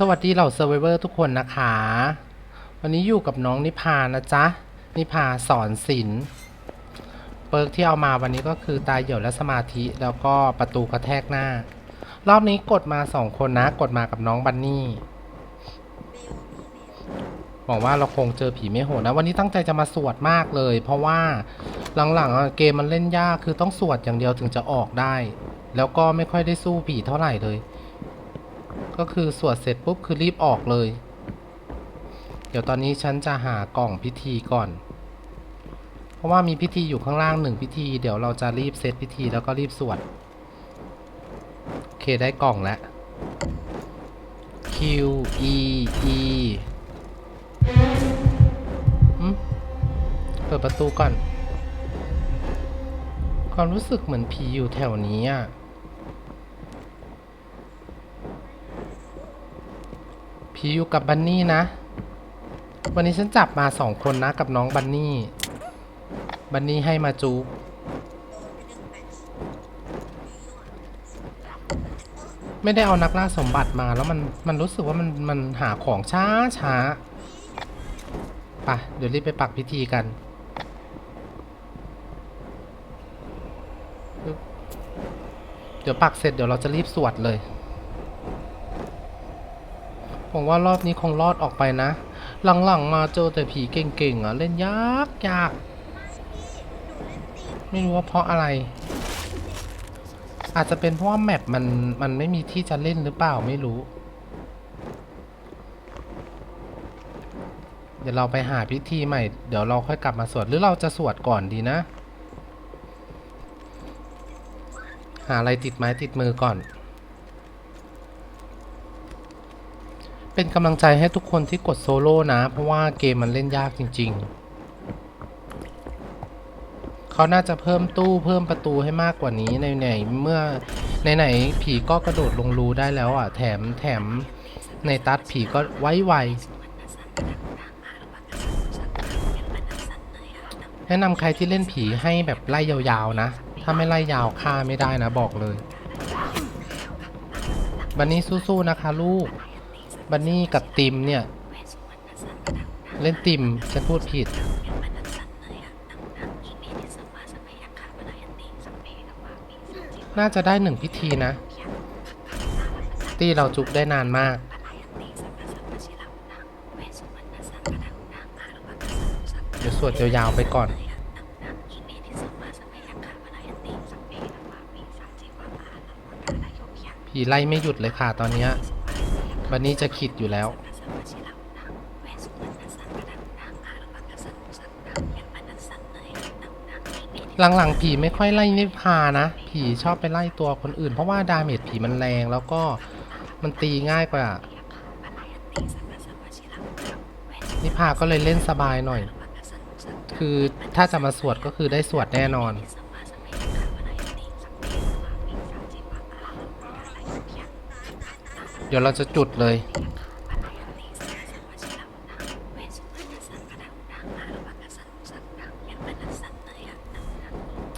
สวัสดีเหล่าเซอร์ไวเวอร์ทุกคนนะคะ วันนี้อยู่กับน้องนิพานะจ๊ะ นิพาสอนศิลป์เปิร์กที่เอามาวันนี้ก็คือตายเหี่ยวและสมาธิแล้วก็ประตูกระแทกหน้า รอบนี้กดมาสองคนนะ กดมากับน้องบันนี่หวังว่าเราคงเจอผีไม่โหดนะ วันนี้ตั้งใจจะมาสวดมากเลย เพราะว่าหลังๆเกมมันเล่นยากคือต้องสวดอย่างเดียวถึงจะออกได้ แล้วก็ไม่ค่อยได้สู้ผีเท่าไหร่เลย ก็คือสวดเสร็จปุ๊บคือรีบออกเลย เดี๋ยวตอนนี้ฉันจะหากล่องพิธีก่อน เพราะว่ามีพิธีอยู่ข้างล่างหนึ่งพิธี เดี๋ยวเราจะรีบเซตพิธีแล้วก็รีบสวด โอเคได้กล่องแล้ว Q E E อืมเปิดประตูก่อน ความรู้สึกเหมือนผีอยู่แถวนี้อะ ผีอยู่กับบันนี่นะ วันนี้ฉันจับมาสองคนนะกับน้องบันนี่ บันนี่ให้มาจูบไม่ได้เอานักล่าสมบัติมาแล้วมันมันรู้สึกว่ามันมันหาของช้าช้าปะเดี๋ยวรีบไปปักพิธีกัน เดี๋ยวปักเสร็จเดี๋ยวเราจะรีบสวดเลย ผมว่ารอบนี้คงรอดออกไปนะ หลังๆมาเจอแต่ผีเก่งๆอะ เล่นยากยาก ไม่รู้ว่าเพราะอะไร อาจจะเป็นเพราะว่าแมปมันมันไม่มีที่จะเล่นหรือเปล่าไม่รู้ เดี๋ยวเราไปหาพิธีใหม่ เดี๋ยวเราค่อยกลับมาสวด หรือเราจะสวดก่อนดีนะ หาอะไรติดไม้ติดมือก่อน เป็นกำลังใจให้ทุกคนที่กดโซโล่นะ เพราะว่าเกมมันเล่นยากจริง ๆ เขาน่าจะเพิ่มตู้เพิ่มประตูให้มากกว่านี้ในไหนเมื่อในไหนผีก็กระโดดลงรูได้แล้วอะ แถมแถมในตัดผีก็ไวไวแนะนำใครที่เล่นผีให้แบบไล่ยาวๆนะ ถ้าไม่ไล่ยาวฆ่าไม่ได้นะบอกเลย บันนี้สู้ๆนะคะลูก บันนี่กับติมเนี่ย เล่นติมฉันพูดผิด น่าจะได้หนึ่งพิธีนะ ตีเราจุกได้นานมากเดี๋ยวสวดยาวๆไปก่อนผีไล่ไม่หยุดเลยค่ะตอนนี้ ยบันนี้จะขิดอยู่แล้ว หลังๆ ผีไม่ค่อยไล่นิพานะ ผีชอบไปไล่ตัวคนอื่น เพราะว่าดาเมจผีมันแรงแล้วก็มันตีง่ายกว่า นิพาก็เลยเล่นสบายหน่อย คือถ้าจะมาสวดก็คือได้สวดแน่นอน เดี๋ยวเราจะจุดเลย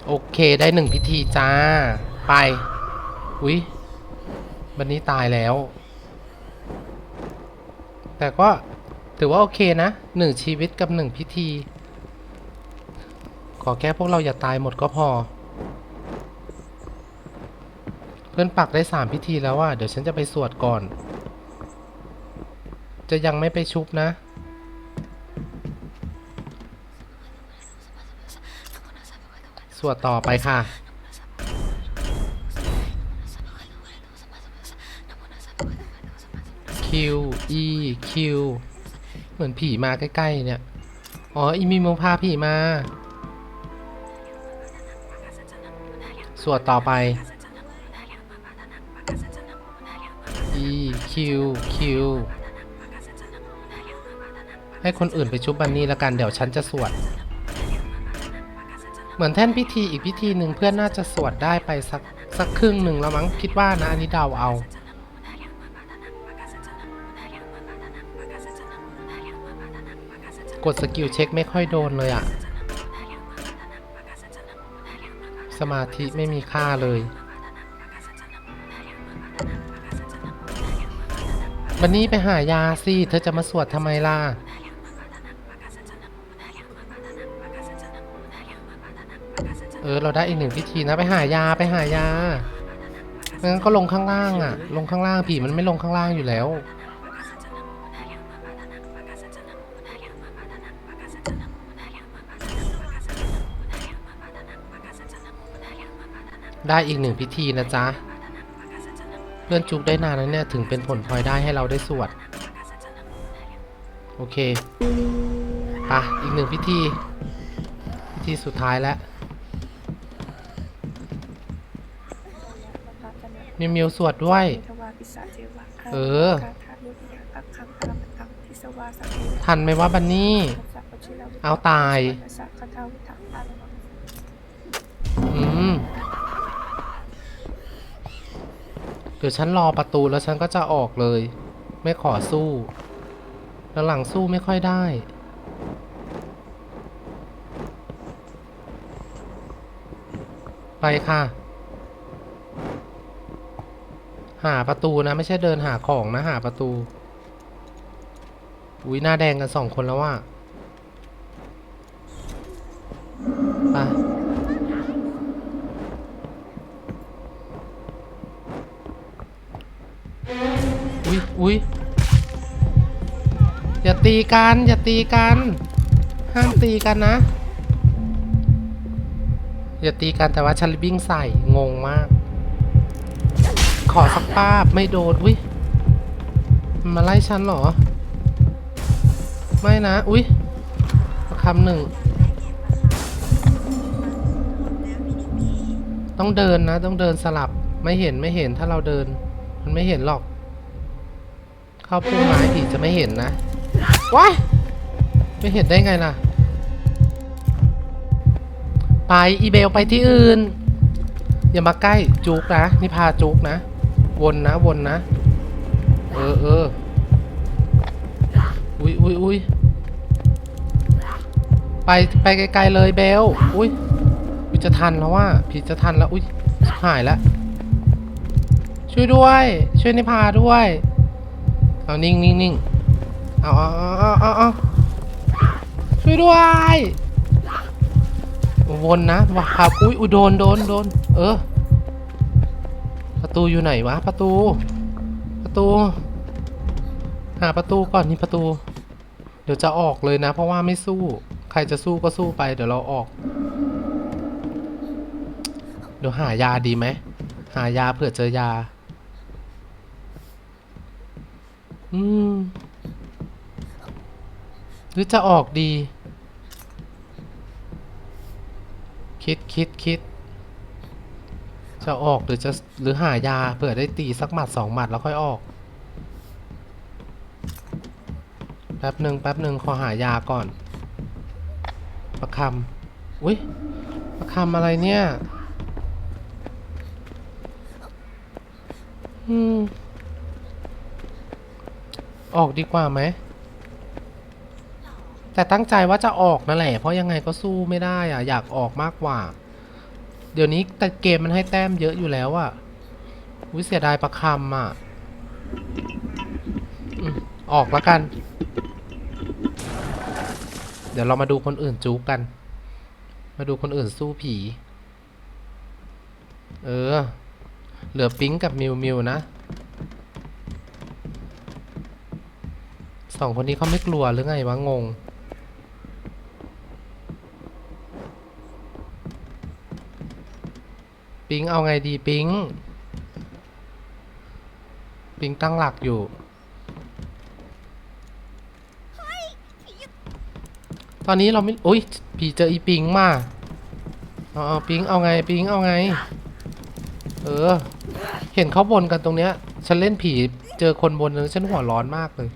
โอเคได้หนึ่งพิธีจ้า ไป อุ๊ยวันนี้ตายแล้ว แต่ก็ถือว่าโอเคนะหนึ่งชีวิตกับหนึ่งพิธี ขอแค่พวกเราอย่าตายหมดก็พอ เพื่อนปักได้สามพิธีแล้วอะ เดี๋ยวฉันจะไปสวดก่อน จะยังไม่ไปชุบนะ สวดต่อไปค่ะ Q E Q เหมือนผีมาใกล้ๆเนี่ย อ๋อ อีมีมพาผีมา สวดต่อไป E Q Q ให้คนอื่นไปชุบบันนี่ล้วกันเดี๋ยวฉันจะสวด เหมือนแท่นพิธีอีกพิธีหนึ่งเพื่อนน่าจะสวดได้ไปสักสักครึ่งหนึ่งแล้วมั้งคิดว่านะอันนี้เดาเอากดสกิลเช็คไม่ค่อยโดนเลยอะสมาธิไม่มีค่าเลย บันนี่ไปหายาสิ เธอจะมาสวดทำไมล่ะ เออ เราได้อีกหนึ่งพิธีนะ ไปหายาไปหายางั้นก็ลงข้างล่างอะลงข้างล่างผีมันไม่ลงข้างล่างอยู่แล้ว ได้อีกหนึ่งพิธีนะจ๊ะ เพื่อนจุกได้นานแล้วเนี่ย ถึงเป็นผลพลอยได้ให้เราได้สวด โอเคปะอีกหนึ่งพิธี พิธีสุดท้ายแล้วมิวมิวสวดด้วย เออ ทันไหมว่าบันนี่ เอาตาย อืม เดี๋ยวฉันรอประตูแล้วฉันก็จะออกเลย ไม่ขอสู้แล้วหลังสู้ไม่ค่อยได้ ไปค่ะ หาประตูนะ ไม่ใช่เดินหาของนะ หาประตู อุ้ยหน้าแดงกันสองคนแล้วว่ะไป อุ้ยอย่าตีกันอย่าตีกัน ห้ามตีกันนะ อย่าตีกันแต่ว่าฉันวิ่งใส่งงมาก ขอสักป้าบไม่โดนอุ้ยมาไล่ฉันหรอ ไม่นะ อุ้ยคำหนึ่ง ต้องเดินนะ ต้องเดินสลับไม่เห็นไม่เห็นถ้าเราเดิน มันไม่เห็นหรอก เข้าพุ่มไม้ผีจะไม่เห็นนะว้ายไม่เห็นได้ไงล่ะ ไปอีเบลไปที่อื่น อย่ามาใกล้จุกนะ นี่พาจุกนะ วนนะวนนะ เออเอออุ้ยอุ้ยอุ้ยไปไปไกลๆเลยเบลอุ้ยอุ๊ยจะทันแล้วว่าผีจะทันแล้วอุ้ยชิบหายแล้วช่วยด้วย ช่วยนิพาด้วย เอานิ่งนิ่งนิ่งเอาเอาเอาเอาเอาช่วยด้วยวนนะว้าวอุ้ยอุ้ยโดนโดนโดนเออ ประตูอยู่ไหนวะ ประตู ประตู หาประตูก่อนนี่ประตู เดี๋ยวจะออกเลยนะ เพราะว่าไม่สู้ ใครจะสู้ก็สู้ไป เดี๋ยวเราออก เดี๋ยวหายาดีไหม หายาเผื่อเจอยา อืม หรือจะออกดี คิดคิดคิด จะออกหรือจะหรือหายาเผื่อได้ตีสักหมัดสองหมัดแล้วค่อยออก แป๊บหนึ่งแป๊บหนึ่งขอหายาก่อน ประคำอุ้ยประคำอะไรเนี่ย อืม ออกดีกว่าไหม แต่ตั้งใจว่าจะออกนั่นแหละ เพราะยังไงก็สู้ไม่ได้อะอยากออกมากกว่า เดี๋ยวนี้แต่เกมมันให้แต้มเยอะอยู่แล้วอะวิเสียดายประคำอะออกแล้วกัน เดี๋ยวเรามาดูคนอื่นจูกกัน มาดูคนอื่นสู้ผี เออ เหลือปิ๊งกับมิวมิวนะ สองคนนี้เขาไม่กลัวหรือไงวะงง ปิงเอาไงดีปิง ปิงตั้งหลักอยู่ ตอนนี้เราไม่โอ้ยผีเจออีปิงมาเอาเอาปิงเอาไงปิงเอาไง เออ เห็นเขาบนกันตรงเนี้ย ฉันเล่นผีเจอคนบนนึงฉันหัวร้อนมากเลย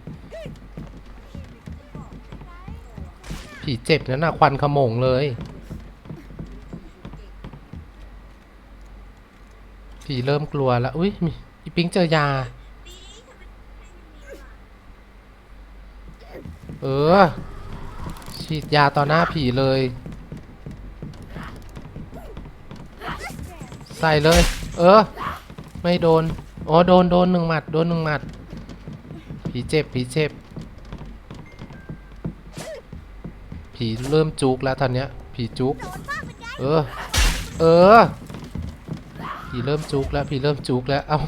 ผีเจ็บนั่นน่ะควันขโมงเลย ผีเริ่มกลัวแล้วอุ้ยมีอีปิงเจอยา เออ ฉีดยาต่อหน้าผีเลย ใส่เลย เออ ไม่โดน อ๋อ โดน โดนหนึ่งหมัด โดนหนึ่งหมัด ผีเจ็บ ผีเจ็บ ผีเริ่มจุกแล้วตอนเนี้ย ผีจุก เออ เออ ผีเริ่มจุกแล้วผีเริ่มจุกแล้วเอ้า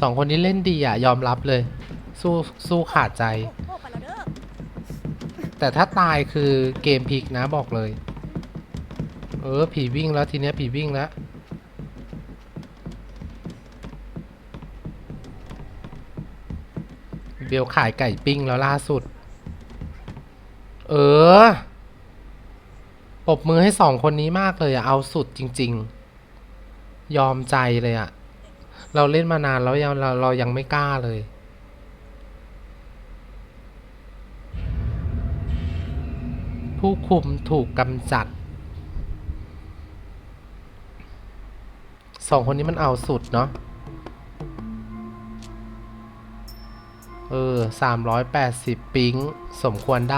สองคนนี้เล่นดีอะ ยอมรับเลย สู้สู้ขาดใจแล้วเด้อแต่ถ้าตายคือเกมพลิกนะบอกเลย เออ ผีวิ่งแล้วทีเนี้ยผีวิ่งแล้ว บลขายไก่ปิ้งแล้วล่าสุด เออปบมือให้สองคนนี้มากเลยอะเอาสุดจริง ๆ ยอมใจเลยอะเราเล่นมานานแล้วยังเราเรายังไม่กล้าเลย ผู้คุมถูกกำจัดสองคนนี้มันเอาสุดเนาะ เออสามร้อยแปดสิบปิ๊ง สมควรได้